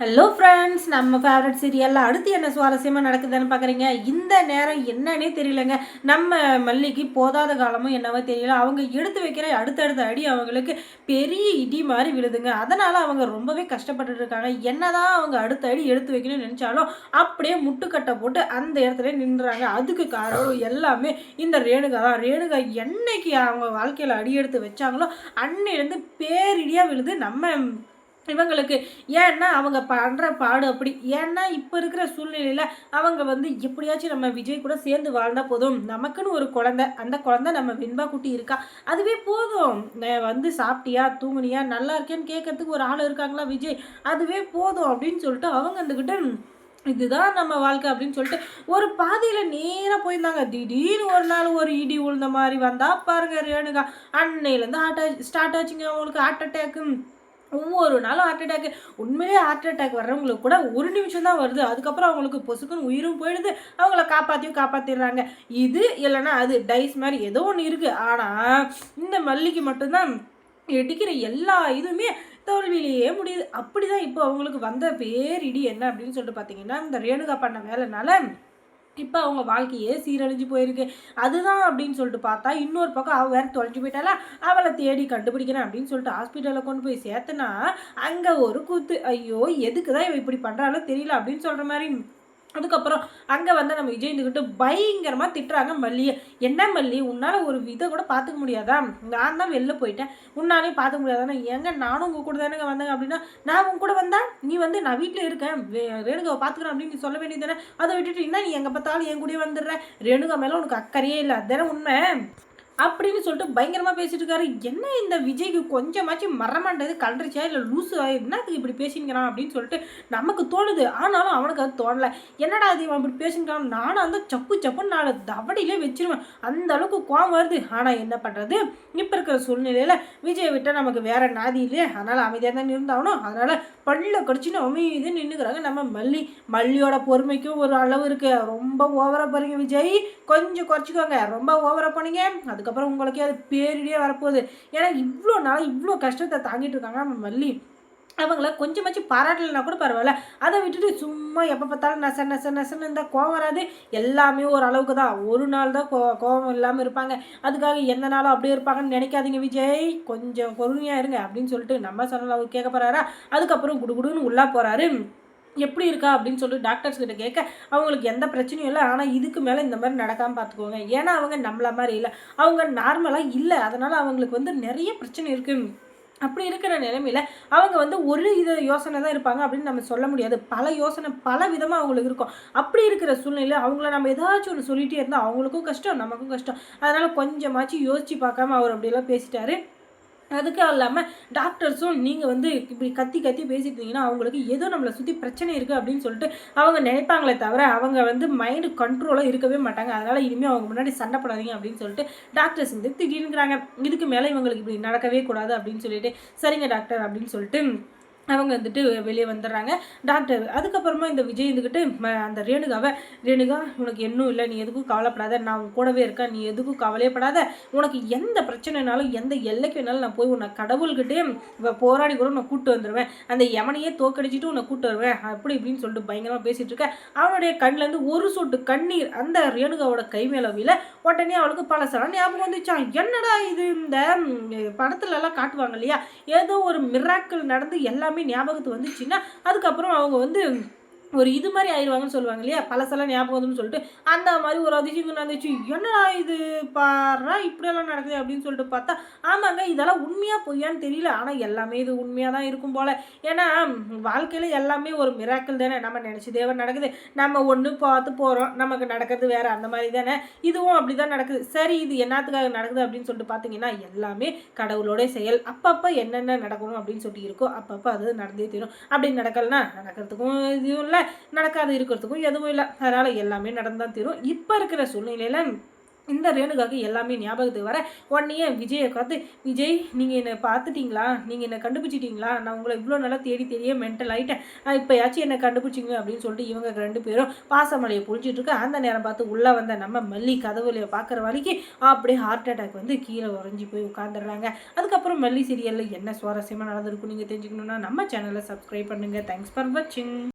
Hello friends நம்ம favourite சீரியலில் அடுத்து என்ன சுவாரஸ்யமாக நடக்குதுன்னு பார்க்குறீங்க இந்த நேரம் என்னன்னே தெரியலங்க. நம்ம மல்லிக்கு போதாத காலமும் என்னவோ தெரியல. அவங்க எடுத்து வைக்கிற அடுத்தடுத்த அடி அவங்களுக்கு பெரிய இடி மாதிரி விழுதுங்க. அதனால் அவங்க ரொம்பவே கஷ்டப்பட்டுட்டு இருக்காங்க. என்னதான் அவங்க அடுத்த அடி எடுத்து வைக்கணும்னு நினச்சாலும் அப்படியே முட்டுக்கட்டை போட்டு அந்த இடத்துல நின்றுறாங்க அதுக்கு காரணம் எல்லாமே இந்த ரேணுகா தான். ரேணுகா என்னைக்கு அவங்க வாழ்க்கையில் அடி எடுத்து வச்சாங்களோ அன்னையிலேருந்து பேரிடியாக விழுது நம்ம இவங்களுக்கு ஏன்னா அவங்க பண்ணுற பாடு அப்படி ஏன்னா இப்போ இருக்கிற சூழ்நிலையில் அவங்க வந்து எப்படியாச்சும் நம்ம விஜய் கூட சேர்ந்து வாழ்ந்தால் போதும். நமக்குன்னு ஒரு குழந்தை அந்த குழந்தை நம்ம வெண்பா குட்டி இருக்கா? அதுவே போதும். வந்து சாப்பிட்டியா தூங்குனியா நல்லா இருக்கேன்னு கேட்கறதுக்கு ஒரு ஆள் இருக்காங்களா விஜய்? அதுவே போதும் அப்படின்னு சொல்லிட்டு அவங்க வந்துக்கிட்டு இதுதான் நம்ம வாழ்க்கை அப்படின்னு சொல்லிட்டு ஒரு பாதையில் நேராக போயிருந்தாங்க. திடீர்னு ஒரு நாள் ஒரு இடி உழுந்த மாதிரி வந்தால் பாருங்க ரேணுகா அன்னையிலேருந்து ஹார்ட் ஸ்டார்ட் ஆச்சுங்க அவங்களுக்கு ஹார்ட் அட்டேக்கு ஒவ்வொரு நாளும் ஹார்ட் அட்டாக் உண்மையிலேயே ஹார்ட் அட்டாக் வர்றவங்களுக்கு கூட ஒரு நிமிஷம் தான் வருது. அதுக்கப்புறம் அவங்களுக்கு பொசுக்குன்னு உயிரும் போயிடுது. அவங்கள காப்பாற்றியும் காப்பாற்றிடுறாங்க இது இல்லைன்னா அது டைஸ் மாதிரி ஏதோ ஒன்று இருக்குது ஆனால் இந்த மல்லிக்கு மட்டும்தான் இடிக்கிற எல்லா இதுவுமே தோல்வியிலேயே முடியுது. அப்படி தான் இப்போ அவங்களுக்கு வந்த பேரிடி என்ன அப்படின்னு சொல்லிட்டு பார்த்தீங்கன்னா இந்த ரேணுகா பண்ண வேலைனால இப்போ அவங்க வாழ்க்கையே சீரழிஞ்சு போயிருக்கு. அதுதான் அப்படின்னு சொல்லிட்டு பார்த்தா இன்னொரு பக்கம் அவள் வேற தொலைஞ்சு போயிட்டாலா அவளை தேடி கண்டுபிடிக்கிறேன் அப்படின்னு சொல்லிட்டு ஹாஸ்பிட்டலில் கொண்டு போய் சேர்த்தனா அங்கே ஒரு கூத்து ஐயோ எதுக்கு தான் இவ இப்படி பண்ணுறாலோ தெரியல அப்படின்னு சொல்கிற மாதிரி அதுக்கப்புறம் அங்கே வந்து நம்ம விஜய்ந்துக்கிட்டு பயங்கரமாக திட்டுறாங்க மல்லியை. என்ன மல்லி? உன்னால் ஒரு விதை கூட பார்த்துக்க முடியாதா? நான் தான் வெளில போயிட்டேன். உன்னாலையும் பார்த்துக்க முடியாதானே? ஏங்க நானும் உங்கள் கூட தானேங்க வந்தேங்க அப்படின்னா நான் உங்க கூட வந்தா? நீ வந்து நான் வீட்டில் இருக்கேன். ரேணுகாவை பார்த்துக்கிறேன் அப்படின்னு நீ சொல்ல வேண்டியது தானே? அதை விட்டுட்டு என்ன நீ எங்கே பார்த்தாலும் என் கூடயே வந்துடுற? ரேணுகா மேலே உனக்கு அக்கறையே இல்லை. அதுதானே உண்மை? அப்படின்னு சொல்லிட்டு பயங்கரமாக பேசிட்டு இருக்காரு. என்ன இந்த விஜய்க்கு கொஞ்சமாச்சும் மரமாண்டது கலண்டுருச்சா இல்லை லூஸு என்னத்துக்கு இப்படி பேசிங்கிறான் அப்படின்னு சொல்லிட்டு நமக்கு தோணுது. ஆனாலும் அவனுக்கு அது தோணலை. என்னடா அது இவன் இப்படி பேசிக்கிறான் நானும் அந்த சப்பு சப்புன்னு நாலு தவடியிலே வச்சிருவேன். அந்த அளவுக்கு கோவம் வருது. ஆனால் என்ன பண்ணுறது இப்போ இருக்கிற சூழ்நிலையில் விஜய் விட்டால் நமக்கு வேற நாதி இல்லையே. அதனால் அமைதியாக தான் இருந்தாகணும். அதனால் பல்ல கடிச்சுன்னு அமைதியாக நின்றுக்கிறாங்க நம்ம மல்லி. மல்லியோட பொறுமைக்கும் ஒரு அளவு இருக்குது ரொம்ப ஓவராக போகிறீங்க விஜய். கொஞ்சம் குறைச்சிக்கோங்க. ரொம்ப ஓவராக போனீங்க. அதுக்கப்புறம் உங்களுக்கே அது பேரிடியே வரப்போகுது. ஏன்னா இவ்வளோ நாள் இவ்வளோ கஷ்டத்தை தாங்கிட்டு இருக்காங்க நம்ம மல்லி. அவங்கள கொஞ்சமாச்சும் பாராட்டலைனா கூட பரவாயில்ல. அதை விட்டுட்டு சும்மா எப்போ பார்த்தாலும் நச நச நசன்னு இருந்தால் கோவம் வராது. எல்லாமே ஒரு அளவுக்கு தான். ஒரு நாள் தான் கோ கோவம் இல்லாமல் இருப்பாங்க. அதுக்காக எந்த நாளும் அப்படியே இருப்பாங்கன்னு நினைக்காதீங்க விஜய். கொஞ்சம் பொறுமையாக இருங்க அப்படின்னு சொல்லிட்டு நம்ம சொன்னால் அவர் கேட்க போகிறாரா அதுக்கப்புறம் குடுகுடுன்னு உள்ளா போகிறாரு எப்படி இருக்கா அப்படின்னு சொல்லிட்டு டாக்டர்ஸ் கிட்ட கேட்க அவங்களுக்கு எந்த பிரச்சனையும் இல்லை. ஆனால் இதுக்கு மேலே இந்த மாதிரி நடக்காமல் பார்த்துக்கோங்க. ஏன்னா அவங்க நம்மள மாதிரி இல்லை. அவங்க நார்மலாக இல்லை. அதனால் அவங்களுக்கு வந்து நிறைய பிரச்சனை இருக்குது அப்படி இருக்கிற நிலைமையில் அவங்க வந்து ஒரு இது யோசனை தான் இருப்பாங்க அப்படின்னு நம்ம சொல்ல முடியாது. பல யோசனை பல விதமாக அவங்களுக்கு இருக்கும். அப்படி இருக்கிற சூழ்நிலையில் அவங்கள நம்ம ஏதாச்சும் ஒன்று சொல்லிகிட்டே இருந்தால் அவங்களுக்கும் கஷ்டம் நமக்கும் கஷ்டம். அதனால் கொஞ்சமாச்சும் யோசித்து பார்க்காம அவர் அப்படியெல்லாம் பேசிட்டாரு. அதுக்கு இல்லாமல் டாக்டர்ஸும் நீங்கள் வந்து இப்படி கத்தி கத்தி பேசிட்டு இருந்தீங்கன்னா அவங்களுக்கு ஏதோ நம்மளை சுற்றி பிரச்சனை இருக்குது அப்படின்னு சொல்லிட்டு அவங்க நினைப்பாங்களே தவிர அவங்க வந்து மைண்டு கண்ட்ரோலாக இருக்கவே மாட்டாங்க. அதனால் இனிமேல் அவங்க முன்னாடி சண்டை போடாதீங்க அப்படின்னு சொல்லிட்டு டாக்டர்ஸ் வந்து திடீர்னுங்கிறாங்க. இதுக்கு மேலே இவங்களுக்கு இப்படி நடக்கவே கூடாது அப்படின்னு சொல்லிட்டு சரிங்க டாக்டர் அப்படின்னு சொல்லிட்டு அவங்க வந்துட்டு வெளியே வந்துடுறாங்க. டாக்டர் அதுக்கப்புறமா இந்த விஜய் இருந்துக்கிட்டு அந்த ரேணுகாவை ரேணுகா உனக்கு இன்னும் இல்லை நீ எதுக்கும் கவலைப்படாத. நான் உன் கூடவே இருக்கேன். நீ எதுக்கும் கவலையப்படாத உனக்கு எந்த பிரச்சனைனாலும் எந்த எல்லைக்கு வேணாலும் நான் போய் உன்னை கடவுள்கிட்டே போராடி கூட உன்னை கூட்டு வந்துடுவேன் அந்த யமனையே தோக்கடிச்சிட்டு உன்னை கூட்டு வருவேன். அப்படி இப்படின்னு சொல்லிட்டு பயங்கரமாக பேசிட்டு இருக்க. அவனுடைய கண்ணிலேருந்து ஒரு சொட்டு கண்ணீர் அந்த ரேணுகாவோட கை மேலவியில் விழ உடனே அவளுக்கு பழசெல்லாம் ஞாபகம் வந்துச்சான் என்னடா இது? இந்த படத்துலலாம் காட்டுவாங்க இல்லையா? ஏதோ ஒரு மிராக்கள் நடந்து எல்லாமே ஞாபகத்துக்கு வந்துச்சுன்னா அதுக்கப்புறம் அவங்க வந்து ஒரு இது மாதிரி ஆயிடுவாங்கன்னு சொல்லுவாங்க இல்லையா? பழசெல்லாம் ஞாபகம் வந்துன்னு சொல்லிட்டு அந்த மாதிரி ஒரு அதிசயம் நடந்துச்சு என்னடா இது? பாரா இப்படியெல்லாம் நடக்குது அப்படின்னு சொல்லிட்டு பார்த்தா ஆமாங்க இதெல்லாம் உண்மையாக பொய்யான்னு தெரியல. ஆனால் எல்லாமே இது உண்மையாக தான் இருக்கும் போல. ஏன்னா வாழ்க்கையில் எல்லாமே ஒரு மிராக்கள் தானே. நம்ம நினச்சதே நடக்குது. நம்ம ஒன்று பார்த்து போகிறோம் நமக்கு நடக்கிறது வேறு அந்த மாதிரி தானே. இதுவும் அப்படி தான் நடக்குது. சரி இது என்னத்துக்காக நடக்குது அப்படின்னு சொல்லிட்டு பார்த்தீங்கன்னா எல்லாமே கடவுளோட செயல். அப்பப்போ என்னென்ன நடக்கணும் அப்படின்னு சொல்லிட்டு இருக்கோ அப்பப்போ அது நடந்தே தீரும். அப்படி நடக்கலைன்னா நடக்கிறதுக்கும் இதுவும் இல்லை. நடக்காது இருக்கிறதுக்கும் எதுவும் இல்லை. அதனால் எல்லாமே நடந்தான் தீரும். இப்போ இருக்கிற சூழ்நிலையில் இந்த ரேணுகாவுக்கு எல்லாமே ஞாபகத்துக்கு வர உடனே விஜயை பார்த்து விஜய் நீங்கள் என்னை பார்த்துட்டீங்களா? நீங்கள் என்னை கண்டுபிடிச்சிட்டிங்களா? நான் உங்களை இவ்வளோ நல்லா தேடி தெரிய மென்டல் ஆகிட்டேன் இப்போயாச்சும் என்னை கண்டுபிடிச்சிங்க அப்படின்னு சொல்லிட்டு இவங்க ரெண்டு பேரும் பாசமலையை புழிச்சிட்டு இருக்க. அந்த நேரம் பார்த்து உள்ளே வந்த நம்ம மல்லி கதவுலையை பார்க்குற வரைக்கும் அப்படியே ஹார்ட் அட்டாக் வந்து கீழே உறைஞ்சி போய் உட்காந்துடுறாங்க அதுக்கப்புறம் மல்லி சீரியலில் என்ன சுவாரஸ்யமாக நடந்திருக்கும் நீங்கள் தெரிஞ்சுக்கணுன்னா நம்ம சேனலை சப்ஸ்கிரைப் பண்ணுங்கள் தேங்க்ஸ் ஃபார் வாட்சிங்